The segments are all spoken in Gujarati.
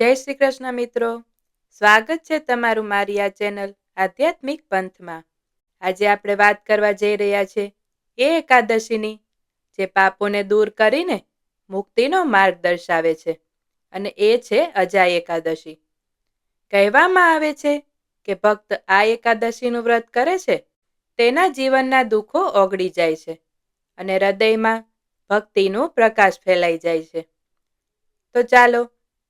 જય શ્રી કૃષ્ણ મિત્રો. સ્વાગત છે તમારું મારી આ ચેનલ આધ્યાત્મિક પંથમાં. આજે આપણે વાત કરવા જઈ રહ્યા છે એ એકાદશીની, જે પાપોને દૂર કરીને મુક્તિનો માર્ગ દર્શાવે છે અને એ છે અજા એકાદશી. કહેવામાં આવે છે કે ભક્ત આ એકાદશીનું વ્રત કરે છે, તેના જીવનના દુઃખો ઓગળી જાય છે અને હૃદયમાં ભક્તિનો પ્રકાશ ફેલાઈ જાય છે. તો ચાલો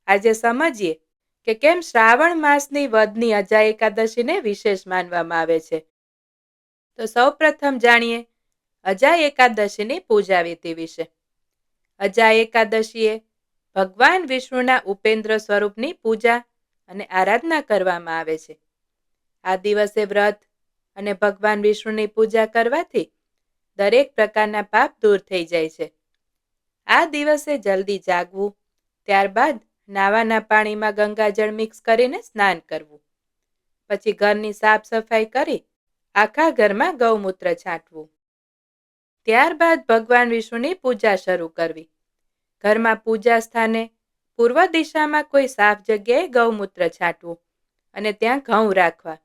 આજે સમજીએ કે કેમ શ્રાવણ માસની વધની અજા એકાદશીને વિશેષ માનવામાં આવે છે. તો સૌપ્રથમ જાણીએ અજા એકાદશીની પૂજા વિધિ વિશે. અજા એકાદશીએ ભગવાન વિષ્ણુના ઉપેન્દ્ર સ્વરૂપની પૂજા અને આરાધના કરવામાં આવે છે. આ દિવસે વ્રત અને ભગવાન વિષ્ણુની પૂજા કરવાથી દરેક પ્રકારના પાપ દૂર થઈ જાય છે. આ દિવસે જલ્દી જાગવું, ત્યારબાદ નાવાના પાણીમાં ગંગાજળ મિક્સ કરીને સ્નાન કરવું. પછી ઘરની સાફ સફાઈ કરી આખા ઘરમાં ગૌમૂત્ર છાંટવું. ત્યારબાદ ભગવાન વિષ્ણુની પૂજા શરૂ કરવી. ઘરમાં પૂજા સ્થાને પૂર્વ દિશામાં કોઈ સાફ જગ્યાએ ગૌમૂત્ર છાંટવું અને ત્યાં ઘઉં રાખવા.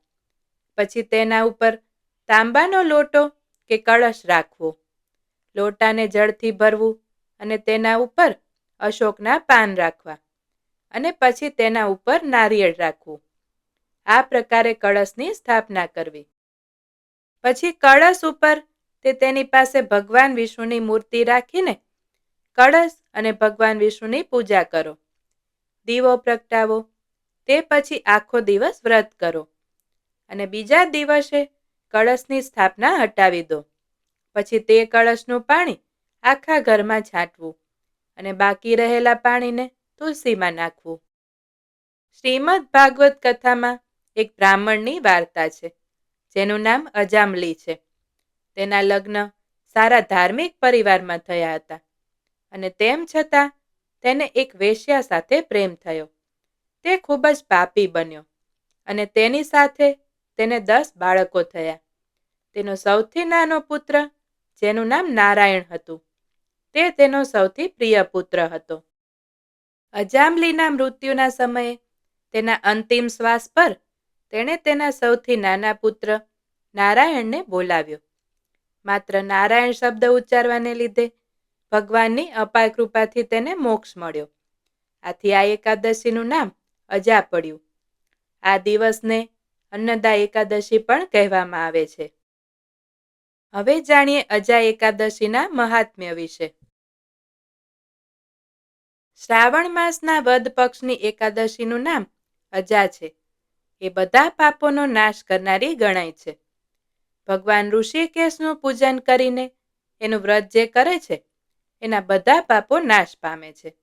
પછી તેના ઉપર તાંબાનો લોટો કે કળશ રાખવો. લોટાને જળથી ભરવું અને તેના ઉપર અશોકના પાન રાખવા. અને પછી તેના ઉપર નારિયેળ રાખવું. આ પ્રકારે કળશની સ્થાપના કરવી. પછી કળશ ઉપર તે તેની પાસે ભગવાન વિષ્ણુની મૂર્તિ રાખીને કળશ અને ભગવાન વિષ્ણુની પૂજા કરો. દીવો પ્રગટાવો, તે પછી આખો દિવસ વ્રત કરો. અને બીજા દિવસે કળશની સ્થાપના હટાવી દો. પછી તે કળશનું પાણી આખા ઘરમાં છાંટવું અને બાકી રહેલા પાણીને તુલસીમાં નાખવું. શ્રીમદ ભાગવત કથામાં એક બ્રાહ્મણની વાર્તા છે, જેનું નામ અજામલી છે. તેના લગ્ન સારા ધાર્મિક પરિવારમાં થયા હતા અને તેમ છતાં તેને એક વેશ્યા સાથે પ્રેમ થયો. તે ખૂબ જ પાપી બન્યો અને તેની સાથે તેને દસ બાળકો થયા. તેનો સૌથી નાનો પુત્ર, જેનું નામ નારાયણ હતું, તે તેનો સૌથી પ્રિય પુત્ર હતો. અજામલીના મૃત્યુના સમયે તેના અંતિમ શ્વાસ પર તેણે તેના સૌથી નાના પુત્ર નારાયણને બોલાવ્યો. માત્ર નારાયણ શબ્દ ઉચ્ચારવાને લીધે ભગવાનની અપાર કૃપાથી તેને મોક્ષ મળ્યો. આથી આ એકાદશીનું નામ અજા પડ્યું. આ દિવસને અન્નદા એકાદશી પણ કહેવામાં આવે છે. હવે જાણીએ અજા એકાદશીના મહાત્મ્ય વિશે. શ્રાવણ માસના વદ પક્ષની એકાદશીનું નામ અજા છે. એ બધા પાપોનો નાશ કરનારી ગણાય છે. ભગવાન ઋષિકેશનું પૂજન કરીને એનું વ્રત જે કરે છે, એના બધા પાપો નાશ પામે છે.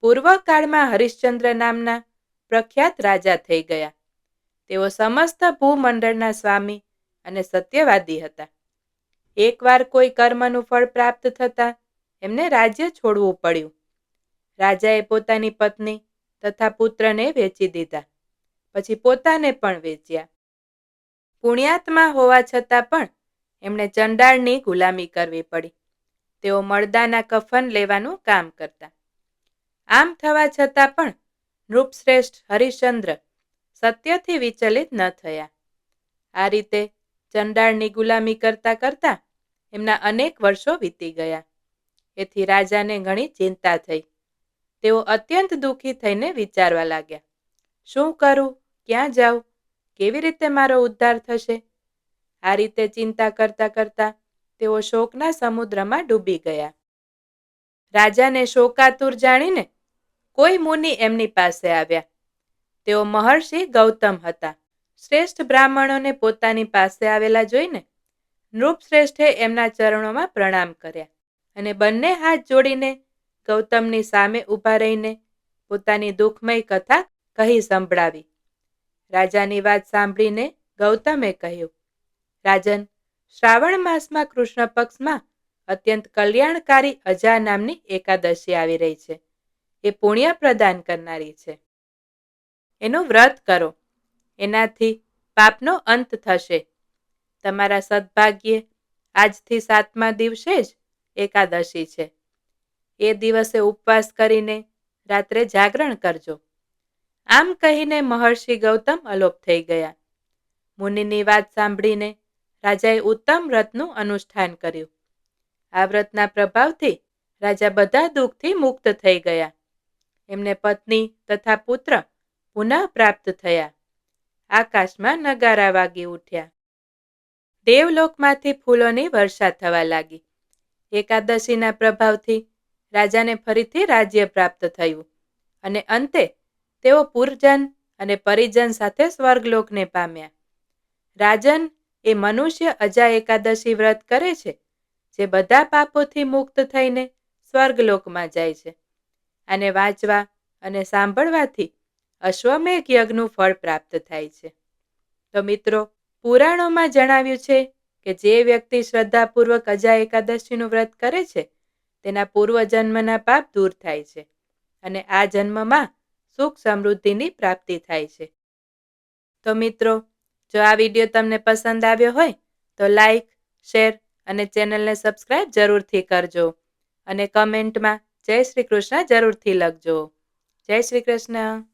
પૂર્વકાળમાં હરિશ્ચંદ્ર નામના પ્રખ્યાત રાજા થઈ ગયા. તેઓ સમસ્ત ભૂમંડળના સ્વામી અને સત્યવાદી હતા. એકવાર કોઈ કર્મનું ફળ પ્રાપ્ત થતાં એમને રાજ્ય છોડવું પડ્યું. રાજાએ પોતાની પત્ની તથા પુત્રને વેચી દીધા. પછી પોતાને પણ વેચ્યા. પુણ્યાત્મા હોવા છતાં પણ એમણે ચંડાળની ગુલામી કરવી પડી. તેઓ મળદાના કફન લેવાનું કામ કરતા. આમ થવા છતાં પણ નૃપશ્રેષ્ઠ હરિશ્ચંદ્ર સત્યથી વિચલિત ન થયા. આ રીતે ચંડાળની ગુલામી કરતા કરતા એમના અનેક વર્ષો વીતી ગયા. એથી રાજાને ઘણી ચિંતા થઈ. તેઓ અત્યંત દુઃખી થઈને વિચારવા લાગ્યા, શું કરું? ક્યાં જાઉં? કેવી રીતે મારો ઉદ્ધાર થશે? આ રીતે ચિંતા કરતા કરતા તેઓ શોકના સમુદ્રમાં ડૂબી ગયા. રાજાને શોકાતુર જાણીને કોઈ મુનિ એમની પાસે આવ્યા. તેઓ મહર્ષિ ગૌતમ હતા. શ્રેષ્ઠ બ્રાહ્મણોને પોતાની પાસે આવેલા જોઈને નૃપશ્રેષ્ઠે એમના ચરણોમાં પ્રણામ કર્યા અને બંને હાથ જોડીને ગૌતમની સામે ઊભા રહીને પોતાની દુઃખમય કથા કહી સંભળાવી. રાજાની વાત સાંભળીને ગૌતમે કહ્યું, રાજન, શ્રાવણ માસમાં કૃષ્ણ પક્ષમાં અત્યંત કલ્યાણકારી અજા નામની એકાદશી આવી રહી છે. એ પુણ્ય પ્રદાન કરનારી છે. એનું વ્રત કરો. એનાથી પાપનો અંત થશે. તમારા સદભાગ્યે આજથી સાતમા દિવસે જ એકાદશી છે. એ દિવસે ઉપવાસ કરીને રાત્રે જાગરણ કરજો. આમ કહીને મહર્ષિ ગૌતમ અલોપ થઈ ગયા. મુનિની વાત સાંભળીને રાજાએ ઉત્તમ વ્રતનું અનુષ્ઠાન કર્યું. આ વ્રતના પ્રભાવથી રાજા બધા દુઃખથી મુક્ત થઈ ગયા. એમને પત્ની તથા પુત્ર પુનઃ પ્રાપ્ત થયા. આકાશમાં નગારા વાગી ઉઠ્યા. દેવલોકમાંથી ફૂલોની વર્ષા થવા લાગી. એકાદશીના પ્રભાવથી રાજાને ફરીથી રાજ્ય પ્રાપ્ત થયું. અને અંતે તેઓ પુરજન અને પરિજન સાથે સ્વર્ગલોકને પામ્યા. રાજન એ મનુષ્ય અજા એકાદશી વ્રત કરે છે, જે બધા પાપોથી મુક્ત થઈને સ્વર્ગલોકમાં જાય છે. અને વાંચવા અને સાંભળવાથી અશ્વમેઘ યજ્ઞનું ફળ પ્રાપ્ત થાય છે. તો મિત્રો, પુરાણોમાં જણાવ્યું છે કે જે વ્યક્તિ શ્રદ્ધાપૂર્વક અજા એકાદશીનું વ્રત કરે છે તેના પૂર્વજન્મના પાપ દૂર થાય છે અને આ જન્મમાં સુખ સમૃદ્ધિની પ્રાપ્તિ થાય છે. તો મિત્રો, જો આ વીડિયો તમને પસંદ આવ્યો હોય, તો લાઈક, શેર અને ચેનલને સબસ્ક્રાઇબ જરૂરથી કરજો અને કમેન્ટમાં જય શ્રી કૃષ્ણ જરૂરથી લખજો. જય શ્રી કૃષ્ણ.